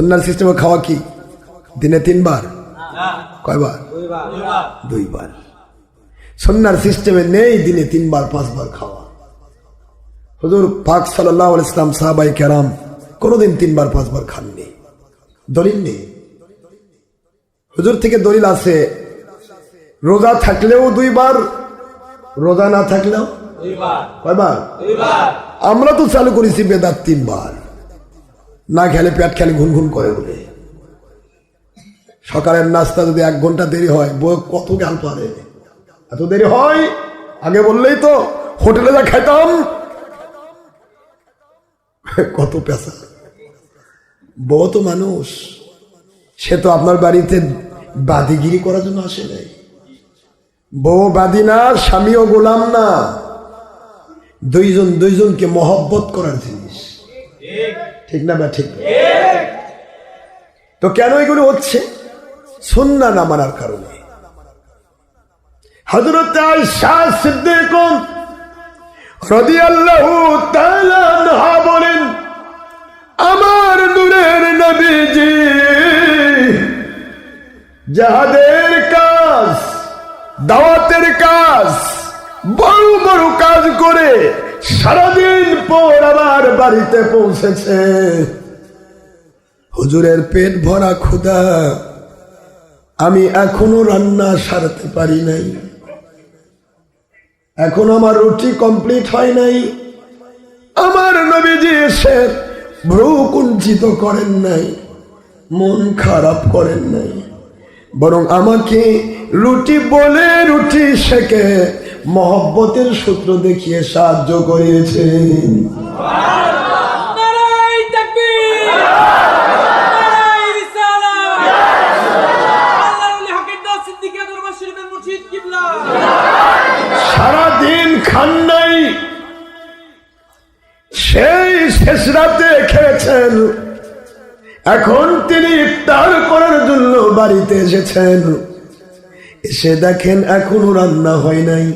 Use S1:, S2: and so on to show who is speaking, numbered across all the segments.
S1: সন্ন্যার সিস্টেমে খাওয়া কি? দিনে তিনবার? কয়বার? দুইবার। সন্ন্যার সিস্টেমে নেই দিনে তিনবার পাঁচবার খাওয়া। হুজুর পাক সাল্লাহ ইসলাম সাহাবাই কেরাম কোনোদিন তিনবার পাঁচবার খাননি। দলিল নেই। হুজুর থেকে দলিল আছে রোজা থাকলেও দুইবার রোজা না থাকলেও কয়বার? আমরা তো চালু করেছি বেদার তিনবার। না খেলে পেট খেলে ঘুন ঘুন করে বলে। সকালের নাস্তা যদি এক ঘণ্টা দেরি হয়, বউ কত গাল পারে এত দেরি হয়? আগে বললেই তো, হোটেলে যা খাইতাম কত পেশা। বউ তো মানুষ, সে তো আপনার বাড়িতে বাদিগিরি করার জন্য আসে নাই। বউ বাদি না, স্বামীও গোলাম না। দুইজন দুইজনকে মহব্বত করার জিনিস। ঠিক না বা ঠিক? তো কেন এগুলো হচ্ছে? সন্না না মানার কারণে। হজরত বলেন, আমার নূরের নবীজি, যাহাদের কাজ, দাওয়াতের কাজ, বড় বড় কাজ করে সারাদিন পর আবার বাড়িতে পৌঁছেছে। হুজুরের পেট ভরা ক্ষুধা। আমি এখনও রান্না সারতে পারি নাই। এখন আমার রুটি কমপ্লিট হয় নাই। আমার নবীজি এসে ভ্রু কুঞ্চিত করেন নাই, মন খারাপ করেন নাই। বরং আমাকে রুটি বলে রুটি শেখে। মহব্বতের সূত্র দেখিয়ে সাহায্য
S2: কিবলা।
S1: সারাদিন খান নাই সেই শেষ রাতে খেয়েছেন। এখন তিনি ইফতার করার জন্য বাড়িতে এসেছেন। এসে দেখেন এখনও রান্না হয় নাই।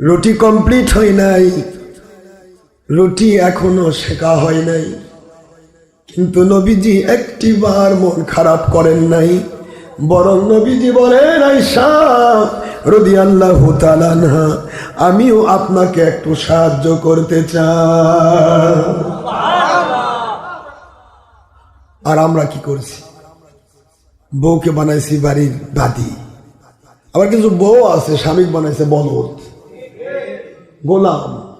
S1: রুটি কমপ্লিট হয় নাই। রুটি এখনও শেখা হয় নাই। কিন্তু নবীজি একটি বার মন খারাপ করেন নাই। বরং নবীজি বলেন আইসা আল্লাহ তালানহা আমিও আপনাকে একটু সাহায্য করতে চাই। আর আমরা কি করছি? বউকে বানাইছি বাড়ির দাদি আবার কিছু বউ আছে স্বামী বানাইছে বলদ। গোলাম,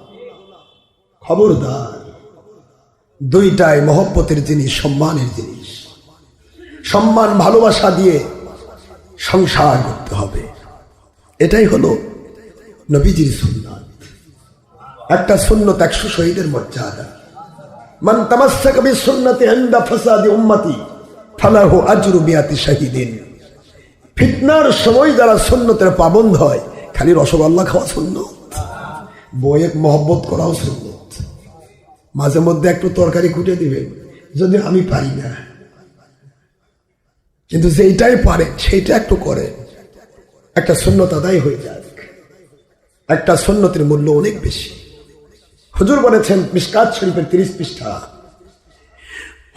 S1: খবরদার, দুইটাই মহব্বতের জিনিস, সম্মানের জিনিস। সম্মান, ভালোবাসা দিয়ে সংসার করতে হবে। এটাই হলো নবীজির সুন্নাত। একটা সুন্নত একশো শহীদের মর্যাদা। মান তামাসসাক বিসুন্নতি ইনদা ফাসাদি উম্মতি, ফালাহু আজরু মিয়াতি শাহিদিন। ফিতনার সময় যারা সুন্নতের পাবন্ধ হয়, খালি রসগোল্লা খাওয়া সুন্নত। বইয়ের মহব্বত করাও সুন্নত মাঝে মধ্যে একটু তরকারি কুটে দিবেন যদি আমি পারি না। কিন্তু যেইটাই পারে, সেইটা একটু করে। একটা সুন্নত আদায় হয়ে যাক। একটা সুন্নতের মূল্য অনেক বেশি। হুজুর বলেছেন মিসকাত শরীফের তিরিশ পৃষ্ঠা।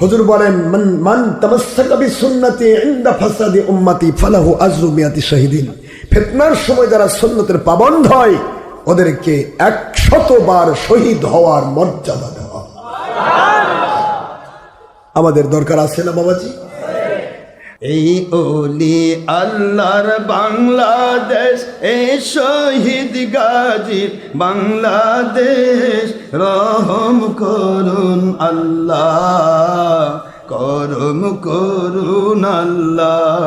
S1: হুজুর বলেন, মান মান তামাসসাকা বিসুন্নতি ইনদা ফাসাদি উম্মতি ফালাহু আজরু মিয়াতি শাহিদিন। ফিতনার সময় যারা সুন্নতের পাবন্ধ হয় ওদেরকে একশতবার শহীদ হওয়ার মর্যাদা দেওয়া। আমাদের দরকার আছে না, বাবাজি?
S3: এই ওলি আল্লাহর বাংলাদেশ এই শহীদ গাজীর বাংলাদেশ। রহম করুন আল্লাহ। করম করুন আল্লাহ,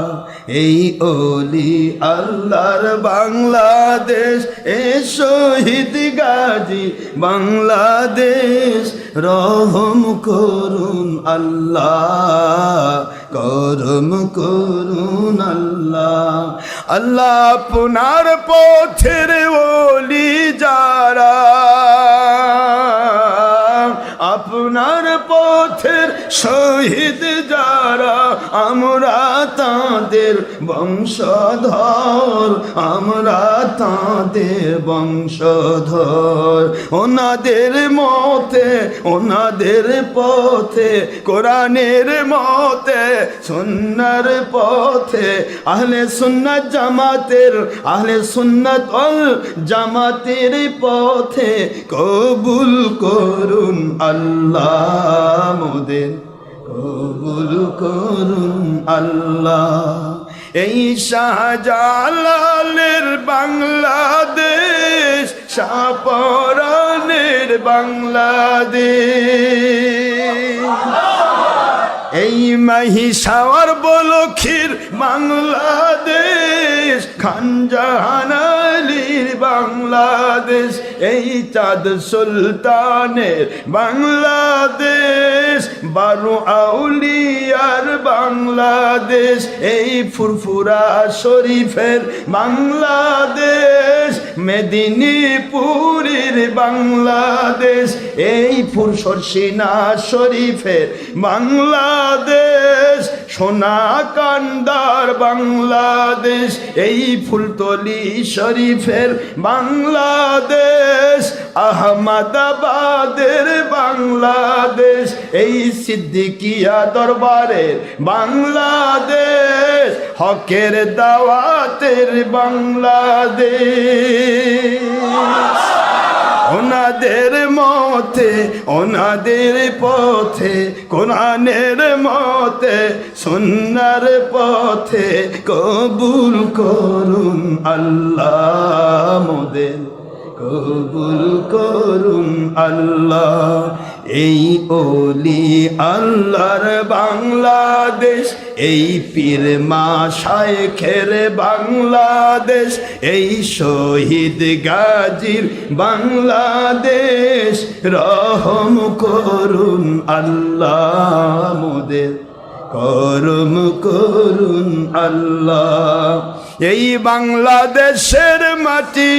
S3: এই ওলি আল্লাহর বাংলাদেশ, এ শহীদ গাজী বাংলাদেশ, রহম করুন আল্লাহ, করম করুন আল্লাহ। আল্লাহ আপনার পথের ওলি যারা, আপনার পথের শহীদ যারা, আমরা তাদের বংশধর, আমরা তাদের বংশধর। ওনাদের মতে, ওনাদের পথে, কোরআনের মতে, সুন্নার পথে, আহলে সুন্নাত জামাতের, আহলে সুন্নাত অল জামাতের পথে কবুল করুন আল্লাহ মোদের কবুল করুন আল্লাহ। এই শাহজালালের বাংলাদেশ সাপরানের বাংলাদেশ। এই মহিষাওয়ার বলক্ষীর বাংলাদেশ খানজাহানালির বাংলাদেশ। এই চাঁদ সুলতানের বাংলাদেশ, বারু আউলিয়ার বাংলাদেশ, এই ফুরফুরা শরীফের বাংলাদেশ, মেদিনীপুরের বাংলাদেশ, এই ফুরসরসিনা শরীফের বাংলাদেশ। সোনা কান্দার বাংলাদেশ, এই ফুলতলি শরীফের বাংলাদেশ, আহমদাবাদের বাংলাদেশ, এই সিদ্দিকিয়া দরবারের বাংলাদেশ, হকের দাওয়াতের বাংলাদেশ। ওনাদের মতে, ওনাদের পথে, কোরআনের মতে, সুন্নার পথে কবুল করুন আল্লাহ মোদের। কবুল করুন আল্লাহ। এই ওলি আল্লাহর বাংলাদেশ, এই পীর মা শায়েখের বাংলাদেশ, এই শহীদ গাজীর বাংলাদেশ। রহম করুন আল্লাহ মোদের, করম করুন আল্লাহ। এই বাংলাদেশের মাটি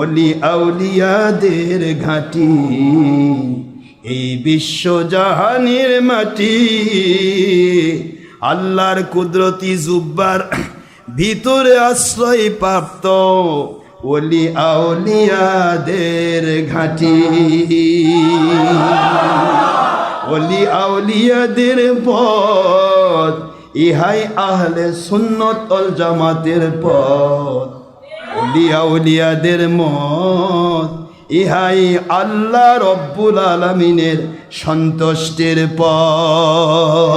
S3: অলি আউলিয়াদের ঘাটি, এই বিশ্বজাহানের মাটি। আল্লাহর কুদরতি জুব্বার ভিতরে আশ্রয় প্রাপ্ত অলি আউলিয়াদের ঘাটি। অলি আউলিয়াদের পথ, ইহাই আহলে সুন্নত অল জামাতের পথ। অলি উলিয়াদের মত। ইহাই আল্লাহ রব্বুল আলমিনের সন্তুষ্টির পথ।